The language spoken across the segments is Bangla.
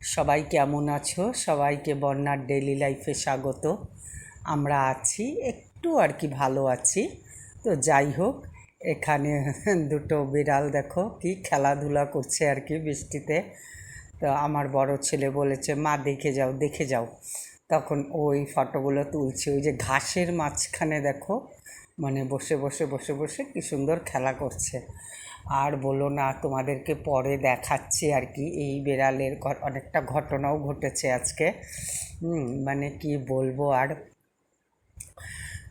সবাই কেমন আছো? সবাইকে বন্যার ডেইলি লাইফে স্বাগত। আমরা আছি, একটু আর কি ভালো আছি। তো যাই হোক, এখানে দুটো বিড়াল দেখো, কি খেলাধুলা করছে আর কি বৃষ্টিতে। তো আমার বড় ছেলে বলেছে, মা, দেখে যাও দেখে যাও। তখন ওই ফটোগুলো তুলছে, ওই যে ঘাসের মাঝখানে দেখো মানে বসে বসে বসে বসে কি সুন্দর খেলা করছে। আর বলো না, তোমাদেরকে পরে দেখাচ্ছি আর কি। এই বেড়ালের অনেকটা ঘটনাও ঘটেছে আজকে। মানে কি বলব আর?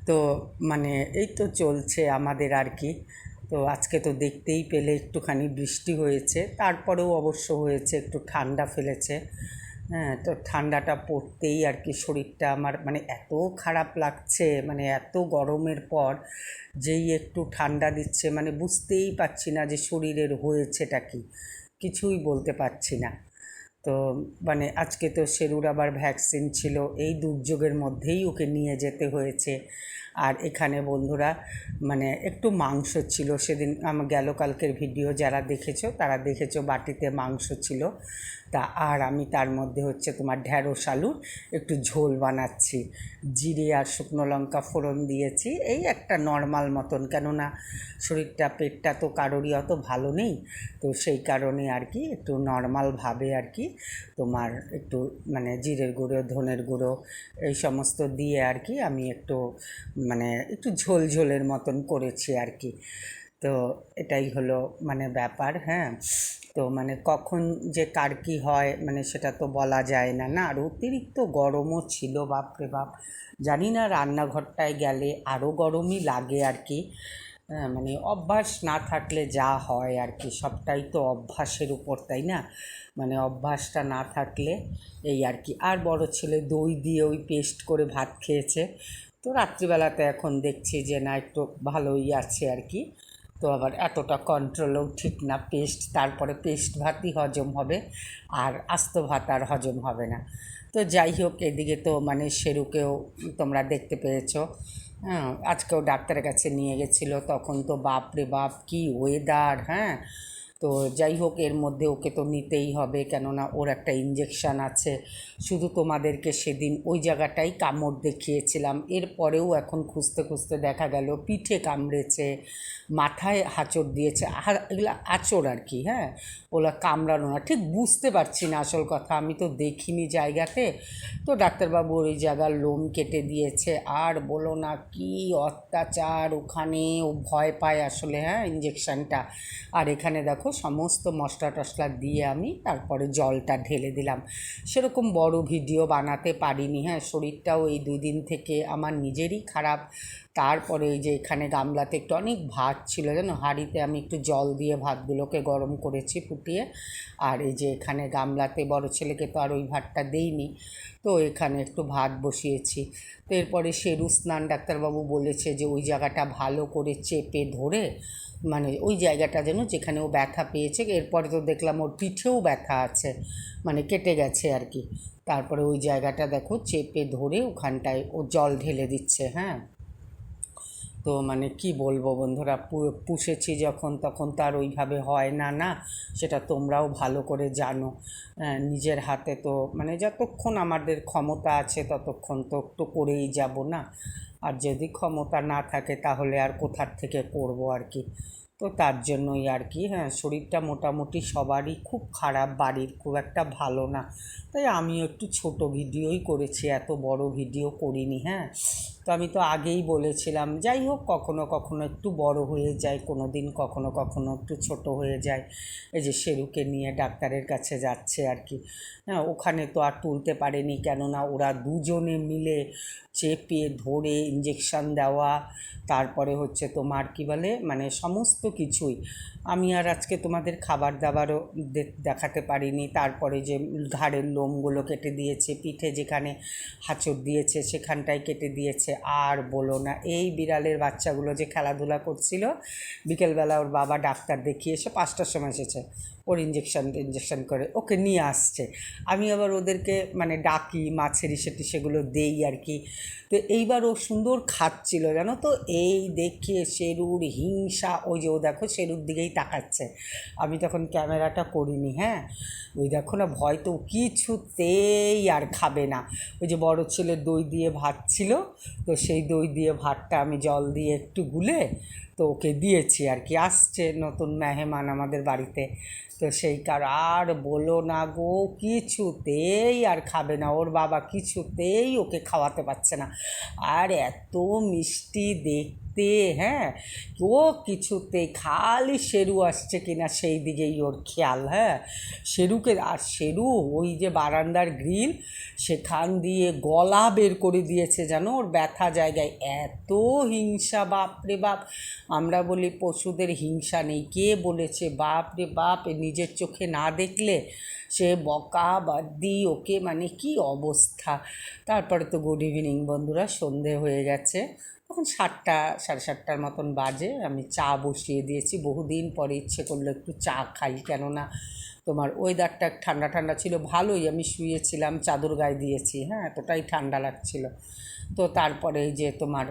তো মানে এই তো চলছে আমাদের আর কি। তো আজকে তো দেখতেই পেলে একটুখানি বৃষ্টি হয়েছে, তারপরেও অবশ্য হয়েছে, একটু ঠান্ডা ফেলেছে। হ্যাঁ তো ঠান্ডাটা পড়তেই আর কি শরীরটা আমার মানে এত খারাপ লাগছে মানে এত গরমের পর যেই একটু ঠান্ডা দিচ্ছে মানে বুঝতেই পারছি না যে শরীরের হয়েছেটা কি। কিছুই বলতে পারছি না। তো মানে আজকে তো শেরুর আবার ভ্যাকসিন ছিল, এই দুর্যোগের মধ্যেই ওকে নিয়ে যেতে হয়েছে। আর এখানে বন্ধুরা মানে একটু মাংস ছিল, সেদিন আমার গেল কালকের ভিডিও যারা দেখেছ, তারা দেখেছ বাটিতে মাংস ছিল। তা আর আমি তার মধ্যে হচ্ছে তোমার ঢ্যাঁড়স আলুর একটু ঝোল বানাচ্ছি। জিরে আর শুকনো লঙ্কা ফোড়ন দিয়েছি, এই একটা নর্মাল মতন। কেননা শরীরটা, পেটটা তো কারোরই অত ভালো নেই, তো সেই কারণে আর কি একটু নর্মালভাবে আর কি তোমার একটু মানে জিরের গুঁড়ো, ধনের গুঁড়ো, এই সমস্ত দিয়ে আর কি আমি একটু মানে একটু ঝোল ঝোলের মতন করেছি আর কি। তো এটাই হলো মানে ব্যাপার হ্যাঁ। তো মানে কখন যে কার কী হয় মানে সেটা তো বলা যায় না। না, আর অতিরিক্ত গরমও ছিল, বাপরে বাপ। জানি না রান্নাঘরটায় গেলে আরও গরমই লাগে আর কি। মানে অভ্যাস না থাকলে যা হয় আর কি, সবটাই তো অভ্যাসের উপর, তাই না? মানে অভ্যাসটা না থাকলে এই আর কি। আর বড় ছেলে দই দিয়ে ওই পেস্ট করে ভাত খেয়েছে। তো রাত্রিবেলাতে এখন দেখছি যে না, একটু ভালোই আছে আর কি। তো আবার এতটা কন্ট্রোলও ঠিক না, পেস্ট, তারপরে পেস্ট ভাতই হজম হবে আর আস্ত ভাত আর হজম হবে না। তো যাই হোক, এদিকে তো মানে সেরুকেও তোমরা দেখতে পেয়েছ। হ্যাঁ আজকেও ডাক্তারের কাছে নিয়ে গেছিল তখন তো বাপ রে বাপ কী ওয়েদার হ্যাঁ। তো যাই হোক, এর মধ্যে ওকে তো নিতেই হবে, কেননা ওর একটা ইঞ্জেকশান আছে। শুধু তোমাদেরকে সেদিন ওই জায়গাটাই কামড় দেখিয়েছিলাম। এরপরেও এখন খুঁজতে খুঁজতে দেখা গেল, পিঠে কামড়েছে, মাথায় হাঁচড় দিয়েছে এগুলো আঁচড় আর কি হ্যাঁ? ওগুলো কামড়ানো না। ঠিক বুঝতে পারছি না আসল কথা, আমি তো দেখিনি জায়গাতে। তো ডাক্তারবাবু ওই জায়গার লোম কেটে দিয়েছে, আর বলো না কি অত্যাচার ওখানে, ও ভয় পায় আসলে হ্যাঁ ইঞ্জেকশানটা আর এখানে দেখো সমস্ত মশলা টশলা দিয়ে আমি তারপরে জলটা ঢেলে দিলাম। সেরকম বড় ভিডিও বানাতে পারিনি হ্যাঁ শরীরটাও এই দুদিন থেকে আমার নিজেরই খারাপ। তারপরে ওই যে এখানে গামলাতে একটু অনেক ভাত ছিল, জানো? হাঁড়িতে আমি একটু জল দিয়ে ভাতগুলোকে গরম করেছি ফুটিয়ে। আর এই যে এখানে গামলাতে বড় ছেলেকে তো আর ওই ভাতটা দেইনি। তো এখানে একটু ভাত বসিয়েছি। তো এরপরে শেরু স্নান ডাক্তারবাবু বলেছে যে ওই জায়গাটা ভালো করে চেপে ধরে মানে ওই জায়গাটা যেন যেখানে ও ব্যথা পেয়েছে, এরপরে তো দেখলাম ওর পিঠেও ব্যথা আছে মানে কেটে গেছে আর কি। তারপরে ওই জায়গাটা দেখো, চেপে ধরে ওখানটায় ও জল ঢেলে দিচ্ছে হ্যাঁ? তো মানে কি বলব বন্ধুরা পুষেছি যখন, তখন তো আর ওইভাবে হয় না না? সেটা তোমরাও ভালো করে জানো। নিজের হাতে তো মানে যতক্ষণ আমাদের ক্ষমতা আছে, ততক্ষণ তো একটু করেই যাব, না? আর যদি ক্ষমতা না থাকে, তাহলে আর কোথার থেকে করব আর কি? তো তার জন্যই আর কি হ্যাঁ শরীরটা মোটামুটি সবারই খুব খারাপ, বাড়ির খুব একটা ভালো না। তাই আমিও একটু ছোট ভিডিওই করেছি, এত বড় ভিডিও করিনি হ্যাঁ? তো আমি তো আগেই বলেছিলাম, যাই হোক কখনো কখনো একটু বড় হয়ে যায় কোনো দিন কখনো কখনো একটু ছোট হয়ে যায়। এই যে শেরুকে নিয়ে ডাক্তারের কাছে যাচ্ছে আর কি। হ্যাঁ ওখানে তো আর তুলতে পারেনি, কেননা ওরা দুজনে মিলে চেপে ধরে ইঞ্জেকশান দেওয়া, তারপরে হচ্ছে তোমার কি বলে মানে সমস্ত কিছুই। আমি আর আজকে তোমাদের খাবার দাবারও দেখাতে পারিনি, তারপরে যে ঘাড়ের লোমগুলো কেটে দিয়েছে, পিঠে যেখানে হাঁচড় দিয়েছে সেখানটায় কেটে দিয়েছে। আর বলো না। এই বিড়ালের বাচ্চাগুলো যে খেলাধুলা করছিল, বিকেলবেলা ওর বাবা ডাক্তার দেখিয়ে এসে পাঁচটার সময় এসেছে। ওর ইঞ্জেকশন ইঞ্জেকশন করে, ওকে নিয়ে আসছে। আমি আবার ওদেরকে মানে ডাকি, মাছের ইসে সেগুলো দেই আর কি। তো এইবার ও সুন্দর খাচ্ছিল, জানো তো? এই দেখে শেরুর হিংসা, ওই যে ও দেখো শেরুর দিকেই তাকাচ্ছে। আমি তখন ক্যামেরাটা করিনি হ্যাঁ? ওই দেখো না, ভয় তো কিছুতেই আর খাবে না। ওই যে বড় ছেলে দই দিয়ে ভাত ছিল তো সেই দই দিয়ে, ভাতটা আমি জল দিয়ে একটু গুলে তো ওকে দিয়েছি আর কি। আসছে নতুন মেহমান আমাদের বাড়িতে। তো সেই কার, আর বলো না গো, কিছুতেই আর খাবে না। ওর বাবা কিছুতেই ওকে খাওয়াতে পারছে না। আর এত মিষ্টি দেখতে হ্যাঁ? ও কিছুতে খালি শেরু আসছে কিনা সেই দিকেই ওর খেয়াল হ্যাঁ? শেরুকে, আর শেরু ওই যে বারান্দার গ্রিল, সেখান দিয়ে গলা বের করে দিয়েছে জানো ওর ব্যথা জায়গায়। এত হিংসা বাপ রে বাপ! আমরা বলি পশুদের হিংসা নেই। কে বলেছে? বাপ রে বাপ নিজের চোখে না দেখলে সে বকা বাদ্দি, ওকে মানে কি অবস্থা? তারপরে তো গুড ইভিনিং বন্ধুরা, সন্ধে হয়ে গেছে। তখন সাতটা, সাড়ে সাতটার মতন বাজে। আমি চা বসিয়ে দিয়েছি। বহুদিন পরে ইচ্ছে করল একটু চা খাই, কেননা তোমার ওয়েদারটা ঠান্ডা ঠান্ডা ছিল। ভালোই আমি শুয়েছিলাম, চাদর গায়ে দিয়েছি হ্যাঁ এতটাই ঠান্ডা লাগছিল। তো তারপরে যে তোমার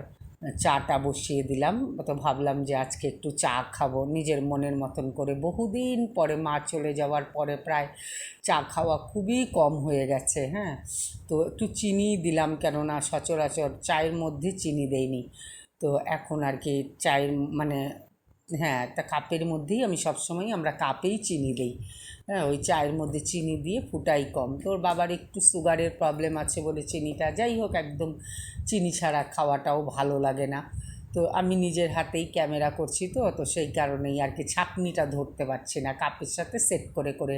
চাটা বসিয়ে দিলাম। তো ভাবলাম যে আজকে একটু চা খাব, নিজের মনের মতন করে। বহুদিন পরে মা চলে যাওয়ার পরে প্রায় চা খাওয়া খুবই কম হয়ে গেছে হ্যাঁ। তো একটু চিনি দিলাম কেননা সচরাচর চায়ের মধ্যে চিনি দেয়নি তো এখন আর কি চায়ের মানে হ্যাঁ একটা কাপের মধ্যেই আমি সবসময় আমরা কাপেই চিনি দিই। হ্যাঁ ওই চায়ের মধ্যে চিনি দিয়ে ফুটাই কম। তোর বাবার একটু সুগারের প্রবলেম আছে বলে চিনিটা, যাই হোক, একদম চিনি ছাড়া খাওয়াটাও ভালো লাগে না। তো আমি নিজের হাতেই ক্যামেরা করছি তো তো সেই কারণেই আর কি ছাঁকনিটা ধরতে পারছি না, কাপের সাথে সেট করে করে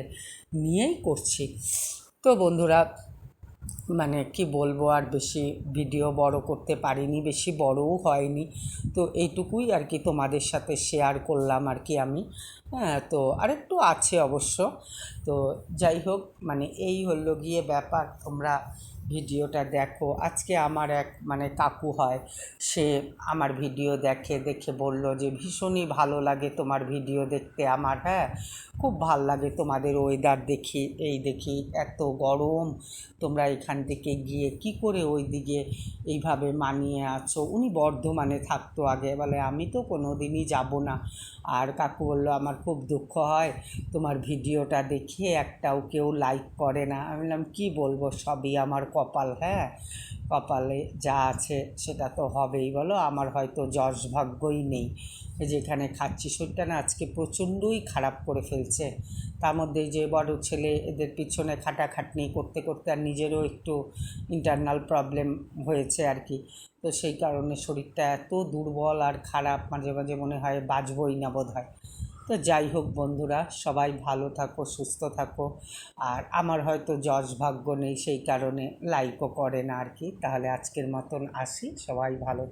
নিয়েই করছি। তো বন্ধুরা মানে কি বলব আর বেশি ভিডিও বড় করতে পারিনি, বেশি বড়ও হয়নি। তো এইটুকুই আর কি তোমাদের সাথে শেয়ার করলাম আর কি আমি। হ্যাঁ তো আরেকটু আছে অবশ্য। তো যাই হোক মানে এই হলো গিয়ে ব্যাপার, তোমরা ভিডিওটা দেখো। আজকে আমার এক মানে কাকু হয়, সে আমার ভিডিও দেখে দেখে বলল যে, ভীষণই ভালো লাগে তোমার ভিডিও দেখতে আমার। হ্যাঁ খুব ভালো লাগে তোমাদের ওয়েদার দেখি, এই দেখি, এত গরম। তোমরা এখান থেকে গিয়ে কি করে ওই দিকে এইভাবে মানিয়ে আছো? উনি বর্ধমানে থাকতো আগে। বলে, আমি তো কোনো দিনই যাব না। আর কাকু বলল, আমার খুব দুঃখ হয়, তোমার ভিডিওটা দেখে একটাও কেউ লাইক করে না। আমি বললাম, কী বলব? সবই আমার কপাল হ্যাঁ? কপালে যা আছে সেটা তো হবেই। বলো, আমার হয়তো যশ ভাগ্যই নেই। যেখানে খাচ্ছি, শরীরটা না আজকে প্রচণ্ডই খারাপ করে ফেলছে। তার মধ্যে যে বড় ছেলে, এদের পিছনে খাটাখাটনি করতে করতে আর নিজেরও একটু ইন্টারনাল প্রবলেম হয়েছে আর কি। তো সেই কারণে শরীরটা এত দুর্বল আর খারাপ, মাঝে মাঝে মনে হয় বাঁচবই না বোধ হয় তো যাই হোক বন্ধুরা, সবাই ভালো থাকো, সুস্থ থাকো। আর আমার হয়তো যশ ভাগ্য নেই, সেই কারণে লাইকও করে না আর কি। তাহলে আজকের মতন আসি, সবাই ভালো